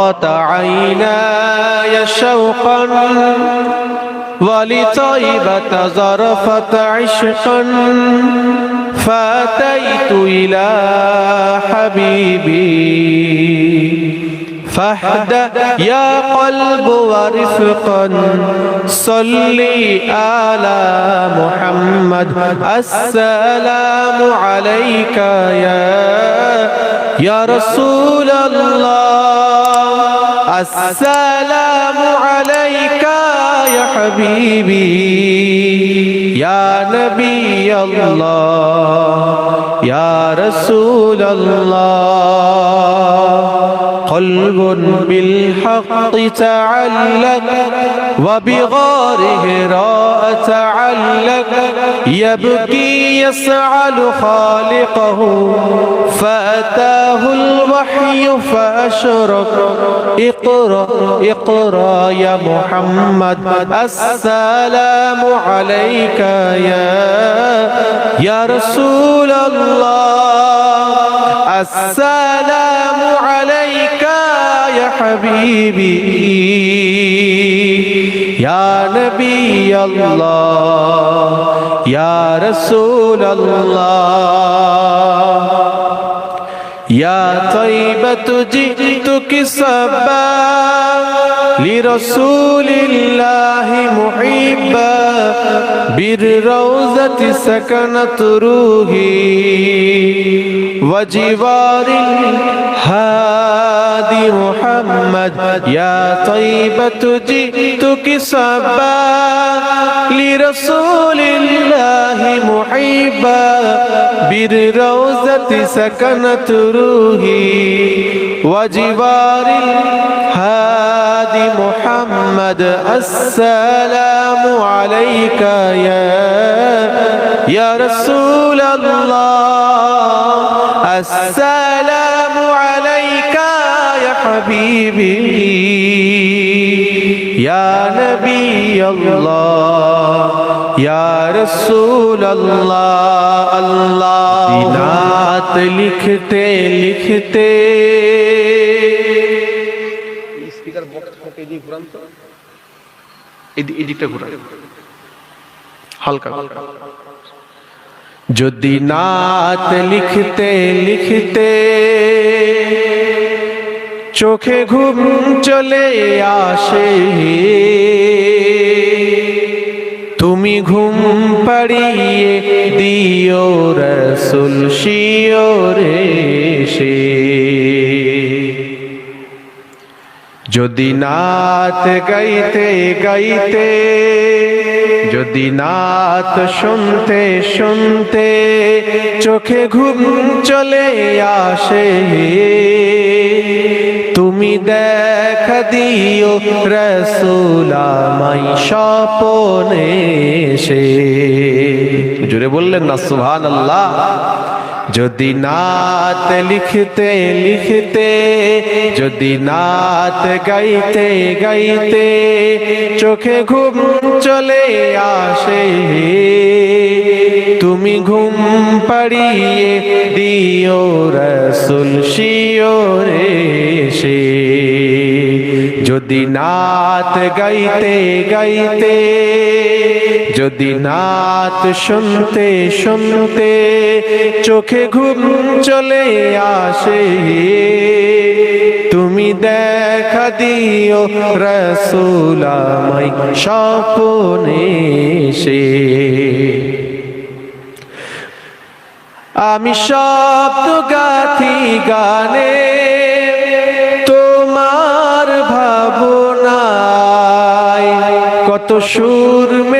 ضاقت عيناي شوقا ولطيبة ظرفت عشقا فأتيت إلى حبيبي فاهدى يا قلب ورفقا صلي على محمد السلام عليك يا يا رسول الله السلام عليك يا حبيبي يا نبي الله يا رسول الله. قلب بالحق تعلق وبغاره راء تعلق. يبكي يسعل خالقه فأتاه الوحي فأشرق. اقرأ اقرأ يا محمد السلام عليك يا يا رسول الله. السلام يا حبيبي يا نبي الله يا رسول الله يا طيبة جئتك صبا لرسول الله محبا بالروزة سكنت روحي وجوار الهادي محمد يا طيبة جئتك صبا لرسول الله محبا بالروزة سكنت روحي. وجوار الهادي محمد السلام عليك يا يا رسول الله. السلام عليك يا حبيبي. يا نبي الله يا رسول الله. الله সিরাত লিখতে লিখতে speaker box যদি নাত লিখতে লিখতে চোখে ঘুম চলে আসে। তুমি ঘুম পাড়িয়ে দিও রসুল শিও রে সে। যদি নাত গাইতে গাইতে, যদি নাত শুনতে শুনতে চোখে ঘুম চলে আসে। তুমি দেখা দিও রসুলামাই স্বপনে সে জুড়ে বললেন না সুহান আল্লাহ যদি নাত লিখতে লিখতে, যদি নাত গাইতে গাইতে, চোখে ঘুম চলে আসে। তুমি ঘুম পাড়িয়ে দিও রসুল শিওরে সে যদি নাত গাইতে গাইতে যদি নাত শুনতে শুনতে চোখে ঘুম চলে আসে, তুমি দেখা দিও রসুলামাই স্বপনে সে আমি শব্দ গাথি গানে তোমার ভাবনায় কত সুর মেখে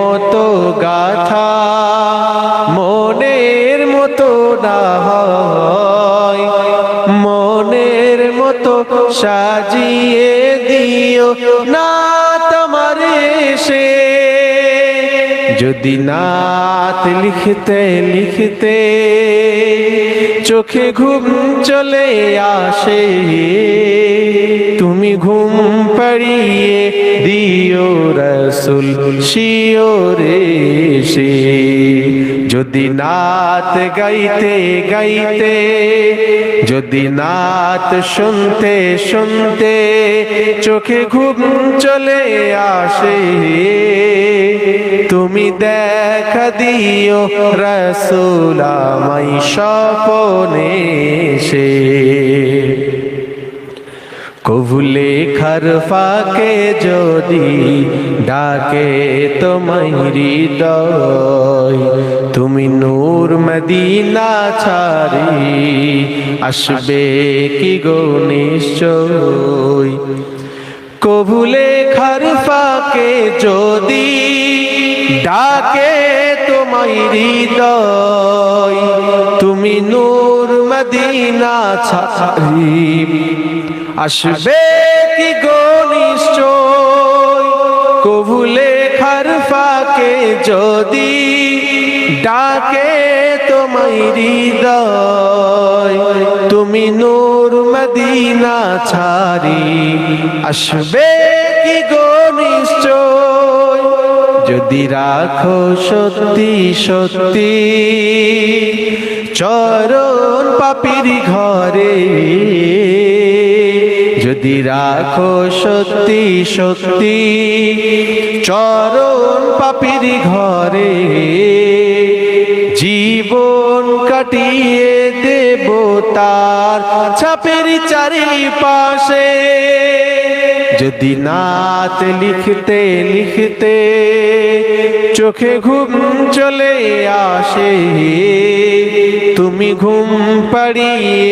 সাজিয়ে দিও না তোমার সে যদি নাত লিখতে লিখতে চোখে ঘুম চলে আসে। তুমি ঘুম পাড়িয়ে দিও রসুল শিওরে সে। যদি নাত গাইতে গাইতে, যদি নাত শুনতে শুনতে চোখে ঘুম চলে আসে। তুমি দেখা দিও রসুল আমায় স্বপনে সে কবুলে খার ফাকে যদি ডাকে তোমায় হৃদয়, তুমি নূর মদিনা ছাড়ি আসবে কি গো নিশ্চয়? কবুলে খার ফাকে যদি ডাকে তোমায় হৃদয় তুমি নূর মদিনা ছাড়ি আসবে কি গো নিশ্চয়? কবুলে খার ফাকে যদি ডাকে তোমায় হৃদয়, তুমি নূর মদিনা ছাড়ি আসবে কি গো নিশ্চয়? যদি রাখো সত্যি সত্যি চরণ পাপির ঘরে। যদি রাখো সত্যি সত্যি চরণ পাপির ঘরে। জীবন কাটিয়ে দেব তার ছাপের চারিপাশে। যদি নাত লিখতে লিখতে চোখে ঘুম চলে আসে, তুমি ঘুম পাড়িয়ে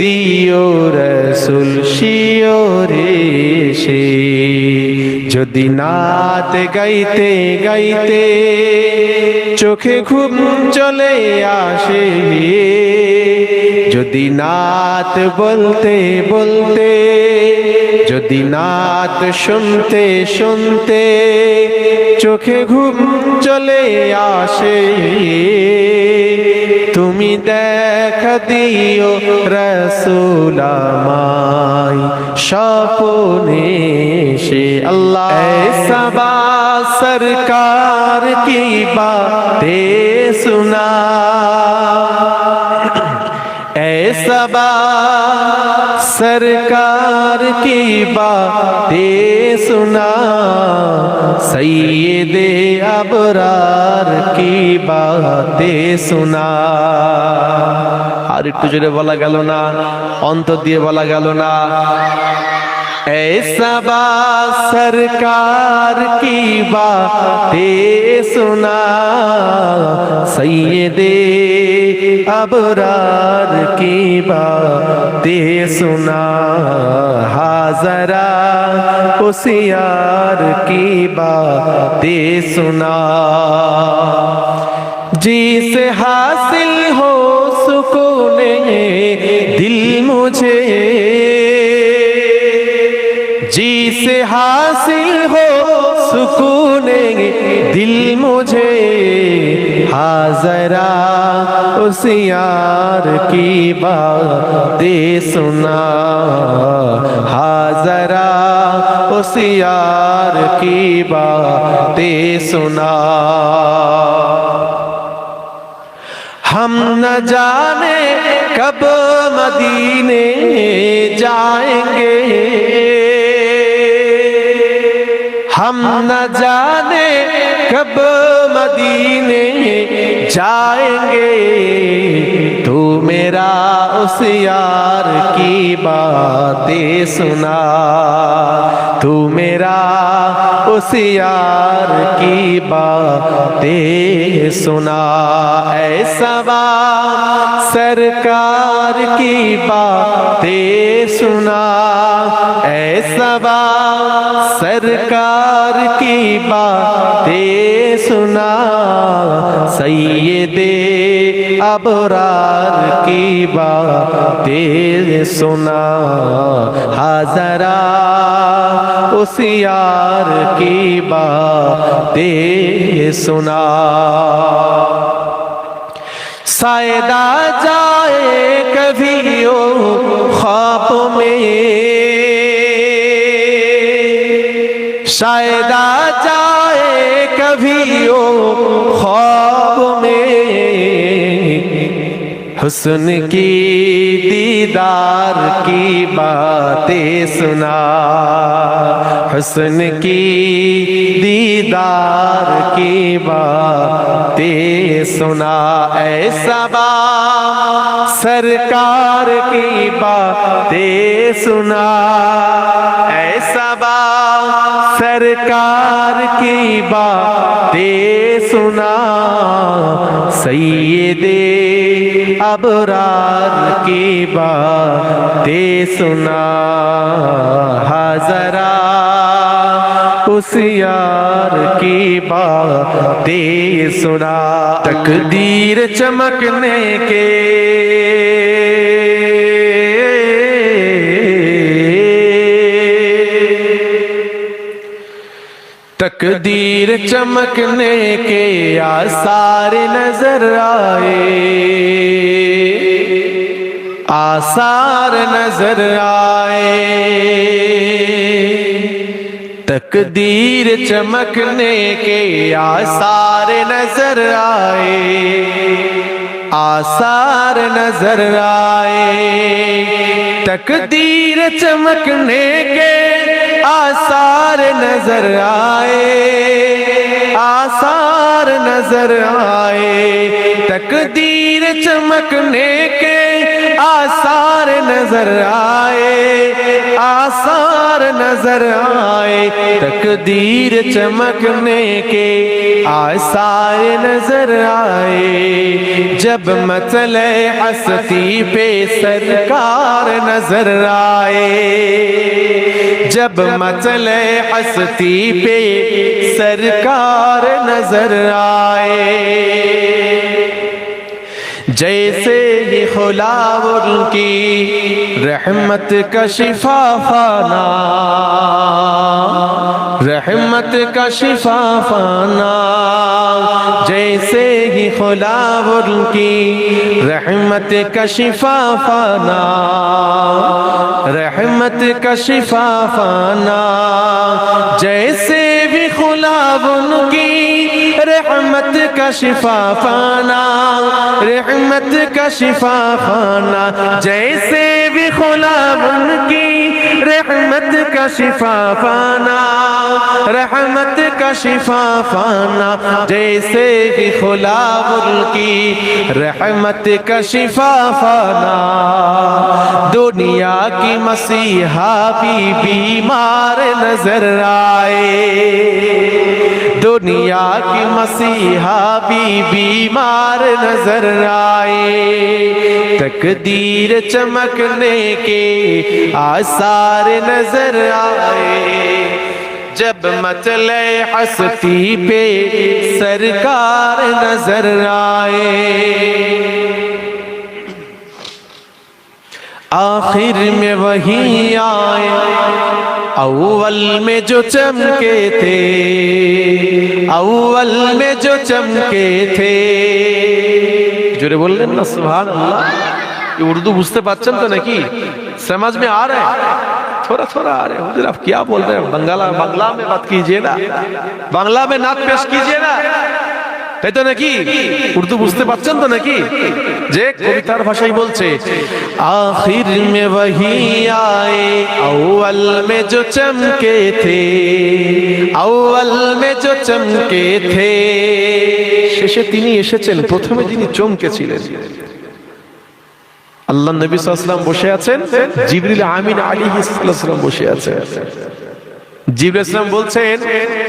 দিও রসুল শিওরে সে যদি নাত গাইতে গাইতে চোখে ঘুম চলে আসে, যদি নাত বলতে বলতে যদি নাত শুনতে শুনতে চোখে ঘুম চলে আসে, তুমি দেখা দিও রসুলামাই সপনে সে আল্লাহ। সবা সরকার কি বাতে সুনা? এ সবা सरकार की बातें सुना सैयद अबरार की बातें सुना আর একটু জোরে বলা গেল না অন্তর দিয়ে বলা গেল না اے صبا سرکار کی باتیں سنا۔ سید عبرار کی باتیں سنا۔ حاضرہ اسیار کی باتیں سنا۔ جیسے حاصل ہو سکون دل مجھے ذرا اس یار کی باتیں سنا۔ ہاں ذرا اس یار کی باتیں سنا۔ ہم نہ جانے کب مدینے جائیں گے۔ ہم نہ جانے کب مدینے جائیں گے۔ تو میرا اس یار کی باتیں سنا۔ تو میرا اس یار کی باتیں سنا۔ اے سبا، سرکار کی باتیں سنا۔ اے سبا، سرکار کی باتیں سنا۔ की बातें सुना हाजरा उस यार की बातें सुना सायदा जाए कभी ओ ख्वाब में शायदा जाए कभी ओ ख्वाब حسن کی دیدار کی باتیں سنا۔ حسن کی دیدار کی باتیں سنا۔ ایسا با سرکار کی باتیں سنا۔ ایسا با سرکار کی باتیں سنا۔ سیدے ابرار کی باتیں سنا۔ ہاں حضرا اس یار کی باتیں سنا۔ تقدیر چمکنے کے تقدیر چمکنے کے آثار نظر آئے۔ آثار نظر آئے۔ تقدیر چمکنے کے آثار نظر آئے۔ آثار نظر آئے۔ تقدیر چمکنے کے آثار نظر آئے آثار نظر آئے تقدیر چمکنے کے آثار نظر آئے، آثار نظر آئے۔ تقدیر چمکنے کے آثار نظر آئے۔ جب متل ہستی پہ سرکار نظر آئے، جب متل ہستی پہ سرکار نظر آئے۔ جیسے یہ خلاور کی رحمت کا شفا فانا رحمت کا شفا فانا جیسے ہی خلاور کی رحمت کا شفا فانا رحمت کا شفا فانا جیسے بھی خلاور کی رحمت کا شفا فانا رحمت کا شفا فانا جیسے بھی خلا ان کی رحمت کا شفا فانا رحمت کا شفا فانا جیسے بھی خلا ان کی رحمت کا شفا فانا دنیا کی مسیحا بھی بیمار نظر آئے۔ دنیا کی مسیحا بھی بیمار نظر آئے۔ تقدیر چمکنے کے آثار نظر آئے۔ جب مچلے ہستی پہ سرکار نظر آئے۔ آخر میں وہیں آئے۔ اول میں جو چمکے تھے اول میں جو چمکے تھے জোরে বললেন না সুহান উর্দু বুঝতে পারছেন তো নাকি সমাজ মে আ রে थोड़ा थोड़ा अरे हुजूर आप क्या बोल रहे हैं बंगाला बांग्ला में बात कीजिए ना बांग्ला में नात पेश कीजिए ना তাই তো নাকি? উর্দু বুঝতে পারছেন তো নাকি? যে কবিতার ভাষাই বলছে, আখির মে ওহি আয়ে, আউয়াল মে জো চমকে থে, আউয়াল মে জো চমকে থে। শেষে তিনি এসেছেন, প্রথমে যিনি চমকেছিলেন। আল্লাহ নবী সাল্লাল্লাহু আলাইহি ওয়াসাল্লাম বসে আছেন, জিবরিল আমিন আলাইহিস সালাম বসে আছেন। জিবরাম বলছেন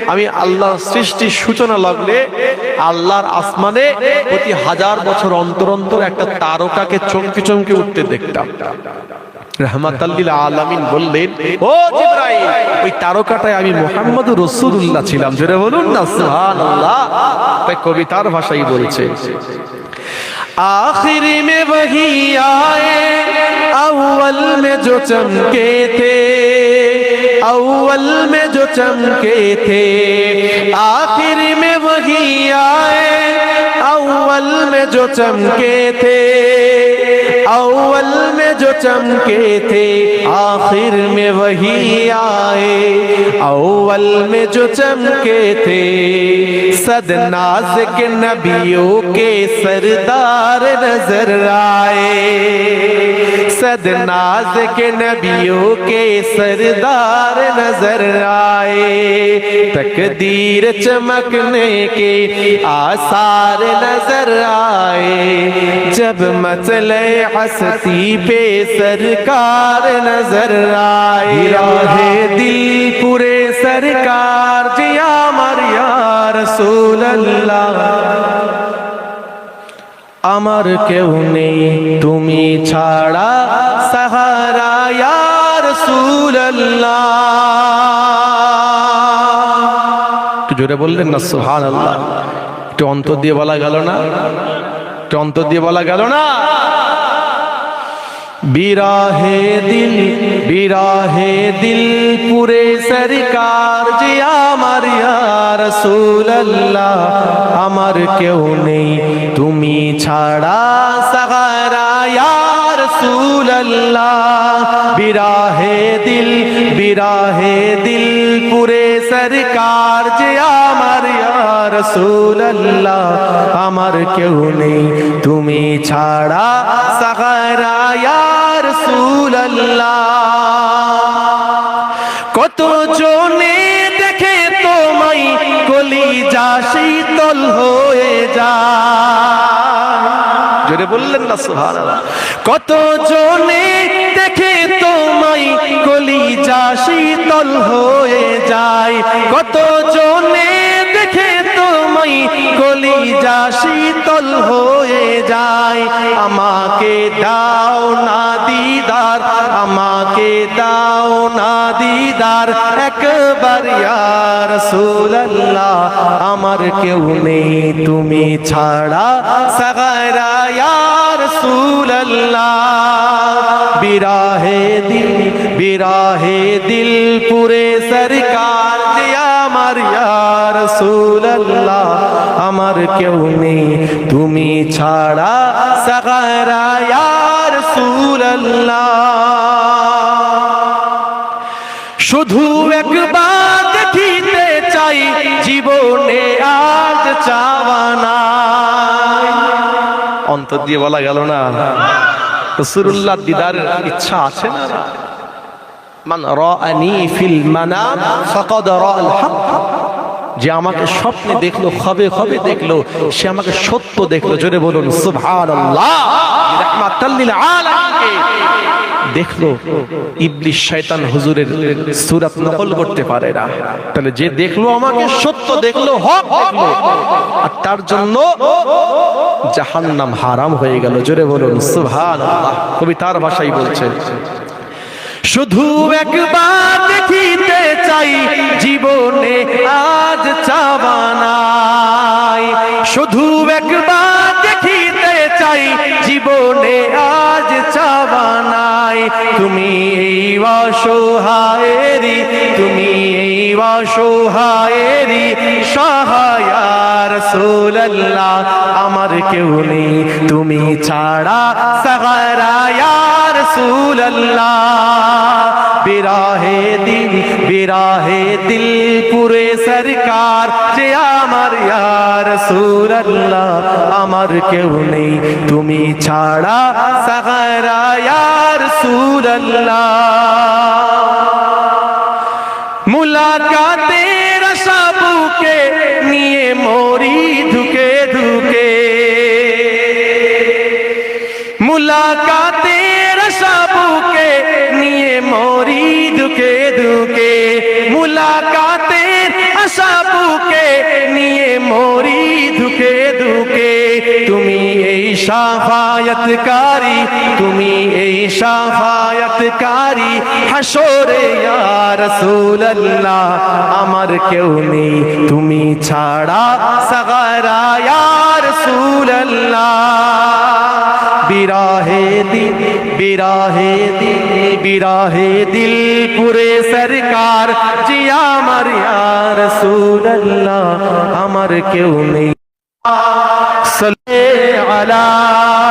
আমি আল্লাহ সৃষ্টি সূচনা লাগলে আল্লাহর আসমানে প্রতি হাজার বছর অন্তর অন্তর একটা তারকাকে চমকে চমকে উঠতে দেখতাম। তারকাটায় আমি মোহাম্মদ রসুল্লাহ ছিলাম। বলুন না কবিতার ভাষাই বলছে آخر মে وہی آئے মে জো চমকে اول میں جو چمکے تھے، آخر میں وہی آئے۔ اول میں جو چمکے تھے، اول چمکے تھے، آخر میں وہی آئے۔ اول میں جو چمکے تھے صد ناز کے نبیوں کے سردار نظر آئے۔ صد ناز کے نبیوں کے سردار نظر آئے۔ تقدیر چمکنے کے آثار نظر آئے۔ جب مطلع ہستی پہ सरकार नजर आए राहे दिल पूरे सरकार जिया मरिया रसूल अल्लाह আমার কেউ নেই তুমি ছাড়া সাহারা ইয়ার একটু জোরে বললেন না সুহান আল্লাহ একটু অন্তর দিয়ে বলা গেল না একটু অন্তর দিয়ে বলা গেল না বিরাহে দিল বিরাহে দিল পুরে সরকার যে আমার রসুল আমার কেউ নেই। তুমি ছাড়া সাহারা রসুল আল্লাহ বিরাহে দিল বিরাহে দিল পুরে সরকার যে আমার রসুল আমার কেউ নেই। তুমি ছাড়া সাহারা রসুল কত জনে দেখে তোমায় কলি যা শীতল হয়ে যায়। জোরে বললেন না সুহান কত জনে দেখে তোমায় কলি যা শীতল হয়ে যায়। কত জনে কলি যা শীতল হয়ে যায়, আমাকে দাও না দিদার, আমাকে দাও না দিদার। একবার ইয়ার রাসূলুল্লাহ, আমার কেউ নেই, তুমি ছাড়া। সাগারা ইয়ার রাসূলুল্লাহ, বিরাহে দিল বিরাহে দিল পুরে সরকার দিয়া আমার ইয়ার আমার কেউ নেই। তুমি ছাড়া সাগারা ইয়ার শুধু একবার দেখিতে চাই, জীবনে আজ চাওয়ানা অন্তর দিয়ে বলা গেল না রসুল্লাহ দিদার ইচ্ছা আছে না? মান রাআনি ফিল মানাম, ফাকাদ রাআল হক যে আমাকে স্বপ্নে দেখল খবে খবে দেখল, সে আমাকে সত্য দেখল। জোরে বলুন দেখল ইবলিশ শয়তান হুজুরের সূরাত নকল করতে পারে না। তাহলে যে দেখল আমাকে, সত্য দেখল আর তার জন্য জাহান্নাম হারাম হয়ে গেল। জোরে বলুন, সুবহানাল্লাহ। কবি তার ভাষাই বলছেন শুধু একবার দেখিতে চাই, জীবনে আজ চাবানাই শুধু একবার দেখিতে চাই, জীবনে আজ চাবানাই তুমি এই অসহায়েরি তুমি এই অসহায়েরি সহায়ার সোল্লাহ আমার কেউ নেই। তুমি ছাড়া সাহারায়ার সুল্লাহ বিরাহে দিল বিরাহে দিল পুরে সরকার যে আমার ইয়ার সুল্লাহ আমার কেউ নেই। তুমি ছাড়া সাহারায়ার সুল্লাহ মুলাকাতের সাফায়াতকারী তুমি এই সাফায়াতকারী হাসরে ইয়া রাসূলুল্লাহ, আমার কেউ নেই, তুমি ছাড়া সাগারা ইয়া রাসূলুল্লাহ। বিরাহে দিল বিরাহে দিল বিরাহে দিল পুরে সরকার জি আমার ইয়া আমার কেউ নেই। সাল্লে ولا